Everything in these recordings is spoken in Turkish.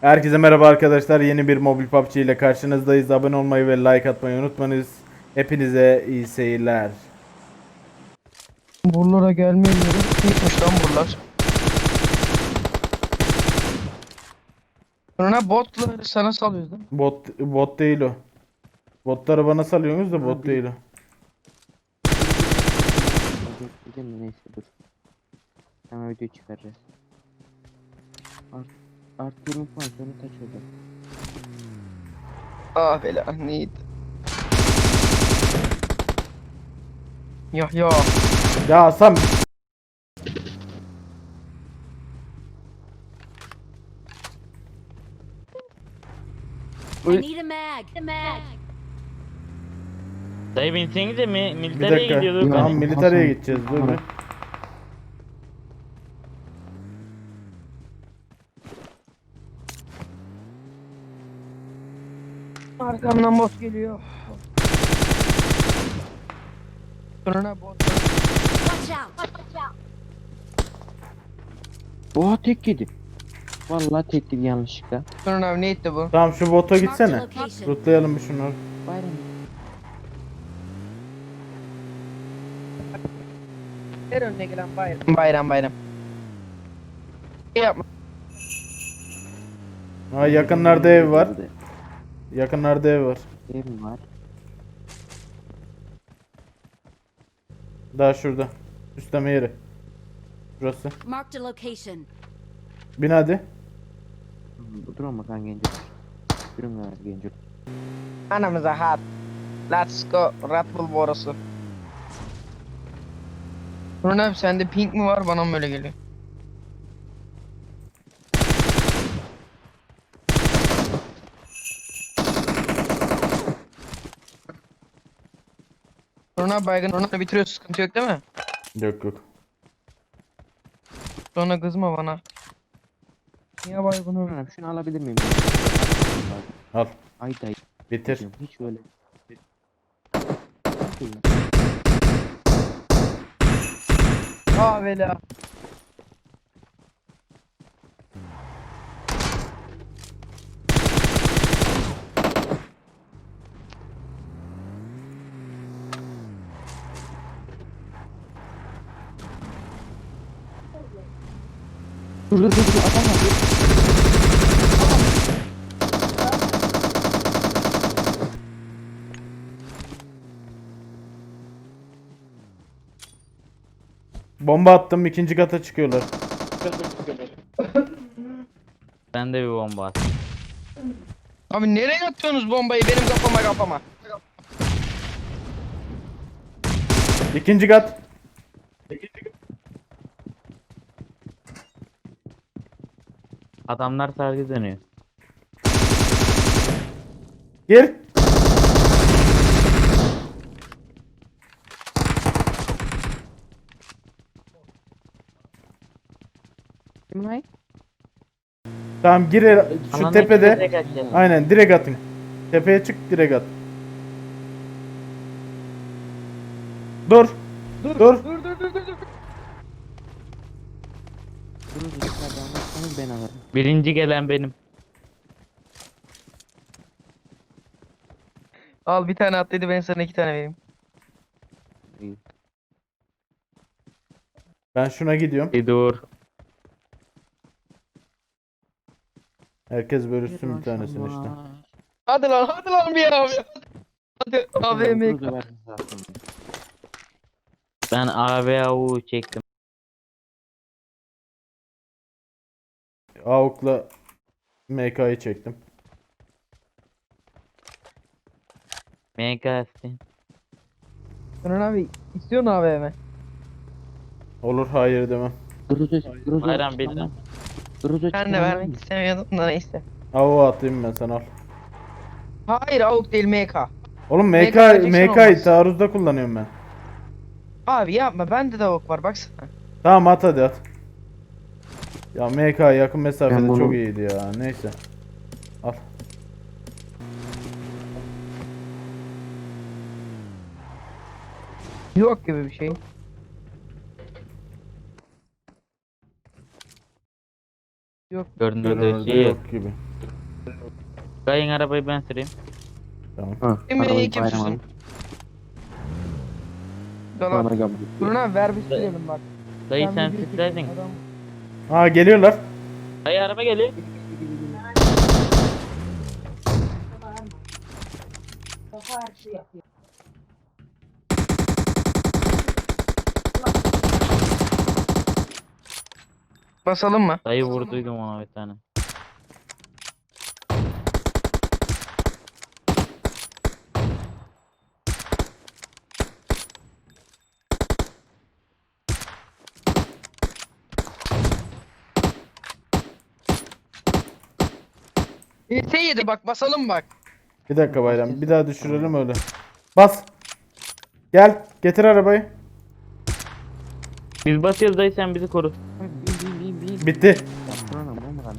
Herkese merhaba arkadaşlar. Yeni bir mobil PUBG ile karşınızdayız. Abone olmayı ve like atmayı unutmayınız. Hepinize iyi seyirler. Buralara gelmiyorum. Gitmiş lan buralar. Sonra botları sana salıyoruz değil mi? Bot bot değil o. Botları bana salıyorsunuz da bot Abi. değil o. Neyse dur. Hemen video çıkaracağız. Art, artı 20 puan sonra kaç oldu? Ah bela neydi? Ya ya. Ya Hasan I need a mag. A mag. Dayı binsenize mi? bir Militere dakika. gidiyorduk. Tamam Hasan- gideceğiz. Dur bir. Arkamdan bot geliyor. Sonra bot. Watch out. Watch out. Oha tek yedi. Vallahi tek yedi yanlışlıkla. Sonra abi neydi bu? Tamam şu bota gitsene. Rutlayalım bir şunları. Bayram. Her önüne gelen bayram. Bayram bayram. Şey yapma. Ha yakınlarda ev var. Yakınlarda ev var. Ev mi var? Daha şurada. Üstleme yeri. Burası. Marked a location. Bin hadi. Hmm, Durun bakalım genco. Durun ver genco. Anamıza hat. Let's go. Red Bull borusu. Abi sende pink mi var bana mı böyle geliyor? Sonra baygın onu bitiriyor sıkıntı yok değil mi? Yok yok. Sonra kızma bana. Niye baygın? Durun şunu alabilir miyim? Al. Ay dayı. Bitir. Hiç öyle. Aa vela. Dur dur dur dur adam var. dur. Bomba attım ikinci kata çıkıyorlar. Ben de bir bomba at. Abi nereye atıyorsunuz bombayı benim kafama kafama? İkinci kat. Adamlar sargı dönüyor. Gir. Kim lan? Tamam gir şu Alandan tepede. direkt. Aynen direkt atın. Tepeye çık direkt at. Dur. Dur dur dur dur dur. Durun anlatsanız ben alırım. Birinci gelen benim. Al bir tane at dedi ben sana iki tane vereyim. İyi. Ben şuna gidiyorum. Bir dur. Herkes bölüşsün bir tanesini işte. Hadi lan hadi lan bir abi. Hadi AVM. Ben AVAU çektim. AUK'la MK'yı çektim. MKS. Kenan abi istiyorsun AVM. Olur hayır demem. Gruzu, gruzu. Bayram bildim. Gruzu Ben de vermek istemiyordum da neyse. AU atayım ben sana al. Hayır AUK değil MK. Oğlum MK MK vereceksen MK'yı olmaz. taarruzda kullanıyorum ben. Abi yapma bende de AUK var baksana. Tamam at hadi at. Ya MK yakın mesafede Ben bunu- çok iyiydi ya. Neyse. Al. Yok gibi bir şey. Görünürde Görünürde yok. yok gibi. Kayın arabayı ben süreyim. Tamam. Ha, Emre, arabayı kim bayram. Bana gel. Buruna ver bir sürelim bak. Dayı sen bir sütledin. adam- Aa geliyorlar. Dayı araba geliyor. Basalım mı? Dayı vurduydum ona bir tane. Şey yedi bak basalım bak. Bir dakika bayram. Bir daha düşürelim öyle. Bas. Gel. Getir arabayı. Biz basıyoruz dayı sen bizi koru. Bitti. Ya Buranın olmadan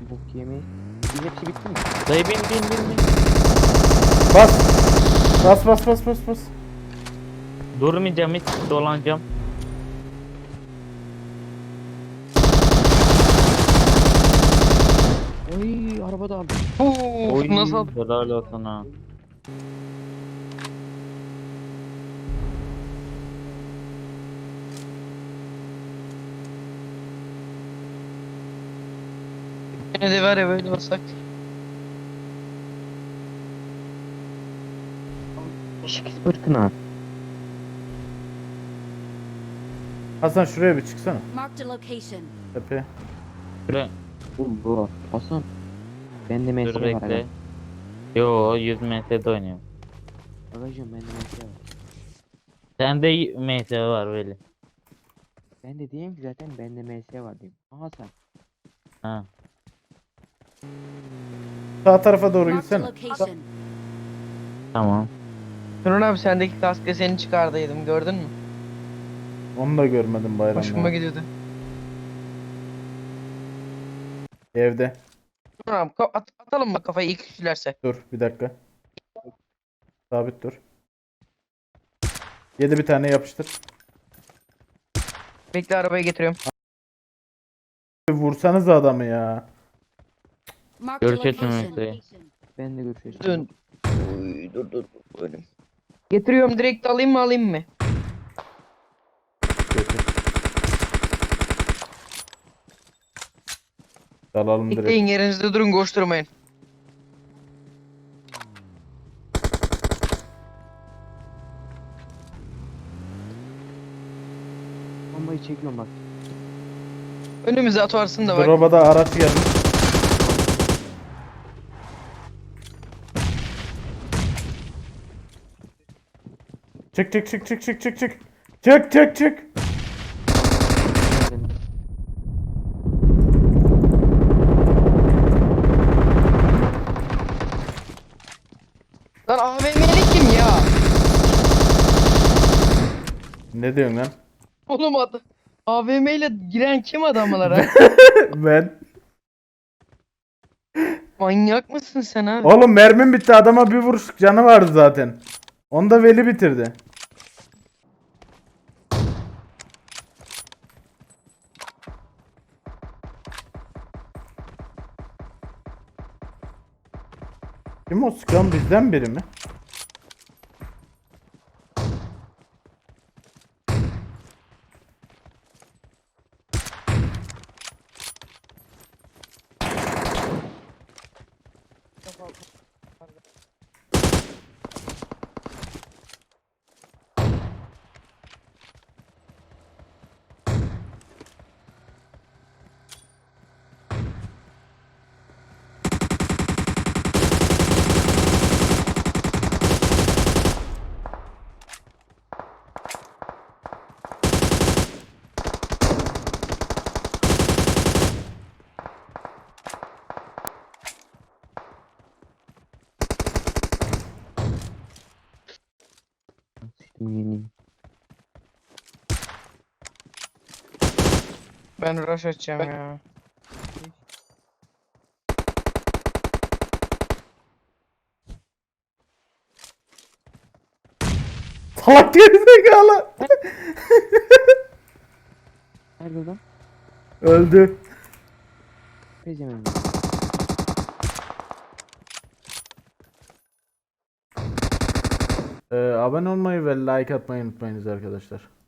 bir, bok yemeyiz. Bir hepsi bitti mi? Dayı bin bin bin bin. Bas. Bas bas bas bas bas. Durmayacağım hiç dolanacağım. Oy araba da aldı. Uf, nasıl? Helal olsun ha. Yine de var ya böyle basak. Fırtına. Hasan şuraya bir çıksana. Marked a location. Tepeye. Şuraya Oğlum bu. Hasan. Bende dur mesele var. bekle. aga. Yo 100 MS'de oynuyorum. Bagajım bende mesele var. Sende MS var böyle. Ben de diyeyim ki zaten bende mesele var diyeyim. Aha Hasan. Ha. Sağ tarafa doğru Marked a gitsene. location. Tamam. Turun abi sendeki kaskı seni çıkardıydım gördün mü? Onu da görmedim bayramda. Hoşuma gidiyordu. Evde. Turun abi ka- at- atalım mı kafayı ilk kişilerse? Dur bir dakika. Sabit dur. Yedi bir tane yapıştır. Bekle arabayı getiriyorum. Vursanız adamı ya. Marked a location. Ben de. Dön. Uy, dur dur dur böyle. Getiriyorum direkt alayım mı alayım mı? Dalalım direkt. Bekleyin yerinizde durun koşturmayın. Bombayı çekiyorum bak. Önümüze atarsın da bak. Drop'a da araç gelmiş. Çık çık çık çık çık çık çık. Çık çık çık. Lan AVM'li kim ya? Ne diyorsun lan? Oğlum adı. AVM ile giren kim adamlara? Ben. Manyak mısın sen abi? Oğlum mermim bitti adama bir vuruş canı vardı zaten. Onu da Veli bitirdi. Kim o bizden biri mi? Yeniyim. Ben rush açacağım ya. Salak gerizekalı. Nerede adam? Öldü. Pezevenk. Ee, abone olmayı ve like atmayı unutmayınız arkadaşlar.